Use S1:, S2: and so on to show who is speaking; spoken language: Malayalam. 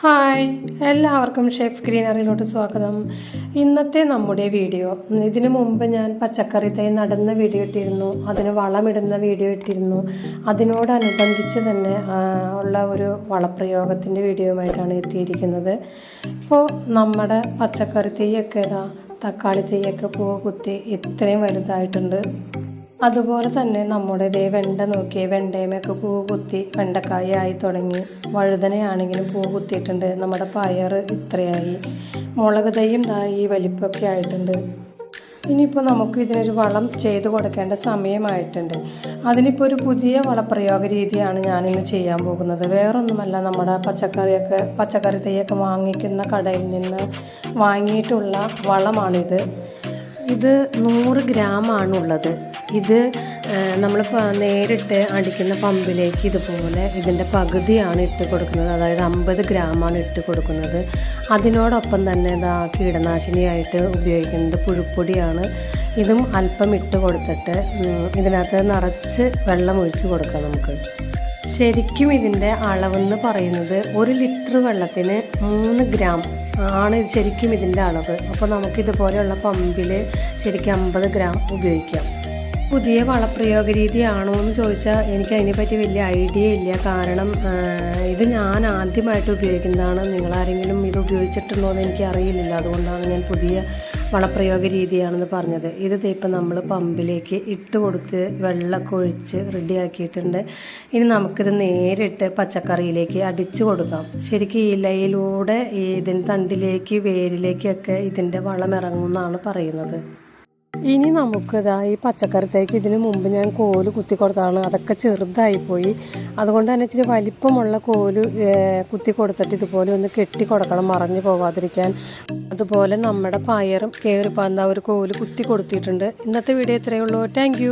S1: ഹായ് എല്ലാവർക്കും ഷെഫ് ഗ്രീനറിയിലോട്ട് സ്വാഗതം. ഇന്നത്തെ നമ്മുടെ വീഡിയോ ഇതിനു മുമ്പ് ഞാൻ പച്ചക്കറി തൈ നടുന്ന വീഡിയോ ഇട്ടിരുന്നു അതിന് വളമിടുന്ന വീഡിയോ ഇട്ടിരുന്നു. അതിനോടനുബന്ധിച്ച് തന്നെ ഉള്ള ഒരു വളപ്രയോഗത്തിന്റെ വീഡിയോയുമായിട്ടാണ് എത്തിയിരിക്കുന്നത്. ഇപ്പോൾ നമ്മുടെ പച്ചക്കറി തൈയൊക്കെ ഇതാ തക്കാളി തൈയൊക്കെ പൂ കുത്തി ഇത്രയും വലുതായിട്ടുണ്ട്. അതുപോലെ തന്നെ നമ്മുടെ ദേ വെണ്ട നോക്കിയേ വെണ്ടയമൊക്കെ പൂ കുത്തി വെണ്ടക്കായ ആയി തുടങ്ങി. വഴുതനയാണെങ്കിലും പൂ കുത്തിയിട്ടുണ്ട്. നമ്മുടെ പയർ ഇത്രയായി. മുളക് തൈയും ദാ ഈ വലിപ്പമൊക്കെ ആയിട്ടുണ്ട്. ഇനിയിപ്പോൾ നമുക്ക് ഇതിനൊരു വളം ചെയ്ത് കൊടുക്കേണ്ട സമയമായിട്ടുണ്ട്. അതിനിപ്പോൾ ഒരു പുതിയ വളപ്രയോഗ രീതിയാണ് ഞാനിന്ന് ചെയ്യാൻ പോകുന്നത്. വേറൊന്നുമല്ല നമ്മുടെ പച്ചക്കറിയൊക്കെ പച്ചക്കറി തൈയൊക്കെ വാങ്ങിക്കുന്ന കടയിൽ നിന്ന് വാങ്ങിയിട്ടുള്ള വളമാണിത്. ഇത് നൂറ് ഗ്രാമാണുള്ളത്. ഇത് നമ്മൾ നേരിട്ട് അടിക്കുന്ന പമ്പിലേക്ക് ഇതുപോലെ ഇതിന്റെ പകുതിയാണ് ഇട്ട് കൊടുക്കുന്നത്. അതായത് അമ്പത് ഗ്രാമാണ് ഇട്ട് കൊടുക്കുന്നത്. അതിനോടൊപ്പം തന്നെ ഇതാ കീടനാശിനിയായിട്ട് ഉപയോഗിക്കുന്നത് പുഴുപ്പൊടിയാണ്. ഇതും അല്പം ഇട്ട് കൊടുത്തിട്ട് ഇതിനകത്ത് നിറച്ച് വെള്ളം ഒഴിച്ച് കൊടുക്കാം നമുക്ക്. ശരിക്കും ഇതിന്റെ അളവെന്ന് പറയുന്നത് ഒരു ലിറ്റർ വെള്ളത്തിന് മൂന്ന് ഗ്രാം ആണ് ശരിക്കും ഇതിന്റെ അളവ്. അപ്പോൾ നമുക്കിതുപോലെയുള്ള പമ്പിൽ ശരിക്കും അമ്പത് ഗ്രാം ഉപയോഗിക്കാം. പുതിയ വളപ്രയോഗ രീതിയാണോ എന്ന് ചോദിച്ചാൽ എനിക്ക് അതിനെപ്പറ്റി വലിയ ഐഡിയ ഇല്ല. കാരണം ഇത് ഞാൻ ആദ്യമായിട്ട് ഉപയോഗിക്കുന്നതാണ്. നിങ്ങളാരെങ്കിലും ഇത് ഉപയോഗിച്ചിട്ടുണ്ടോ എന്ന് എനിക്ക് അറിയില്ല. അതുകൊണ്ടാണ് ഞാൻ പുതിയ വളപ്രയോഗ രീതിയാണെന്ന് പറഞ്ഞത്. ഇത് ഇപ്പം നമ്മൾ പമ്പിലേക്ക് ഇട്ട് കൊടുത്ത് വെള്ളമൊക്കെ ഒഴിച്ച് റെഡിയാക്കിയിട്ടുണ്ട്. ഇനി നമുക്കിത് നേരിട്ട് പച്ചക്കറിയിലേക്ക് അടിച്ചു കൊടുക്കാം. ശരിക്കും ഇലയിലൂടെ ഇതിന്റെ തണ്ടിലേക്ക് വേരിലേക്കൊക്കെ ഇതിന്റെ വളം ഇറങ്ങുമെന്നാണ് പറയുന്നത്. ഇനി നമുക്ക് നമുക്കിതാ ഈ പച്ചക്കറിത്തേക്ക് ഇതിന് മുമ്പ് ഞാൻ കോൽ കുത്തി കൊടുത്തതാണ്. അതൊക്കെ ചെറുതായിപ്പോയി. അതുകൊണ്ട് തന്നെ ഇച്ചിരി വലിപ്പമുള്ള കോൽ കുത്തി കൊടുത്തിട്ട് ഇതുപോലെ ഒന്ന് കെട്ടി കൊടുക്കണം മറഞ്ഞു പോവാതിരിക്കാൻ. അതുപോലെ നമ്മുടെ പയറും കയറിപ്പാന്ത ഒരു കോൽ കുത്തി കൊടുത്തിട്ടുണ്ട്. ഇന്നത്തെ വീഡിയോ ഇത്രയേ ഉള്ളൂ. താങ്ക്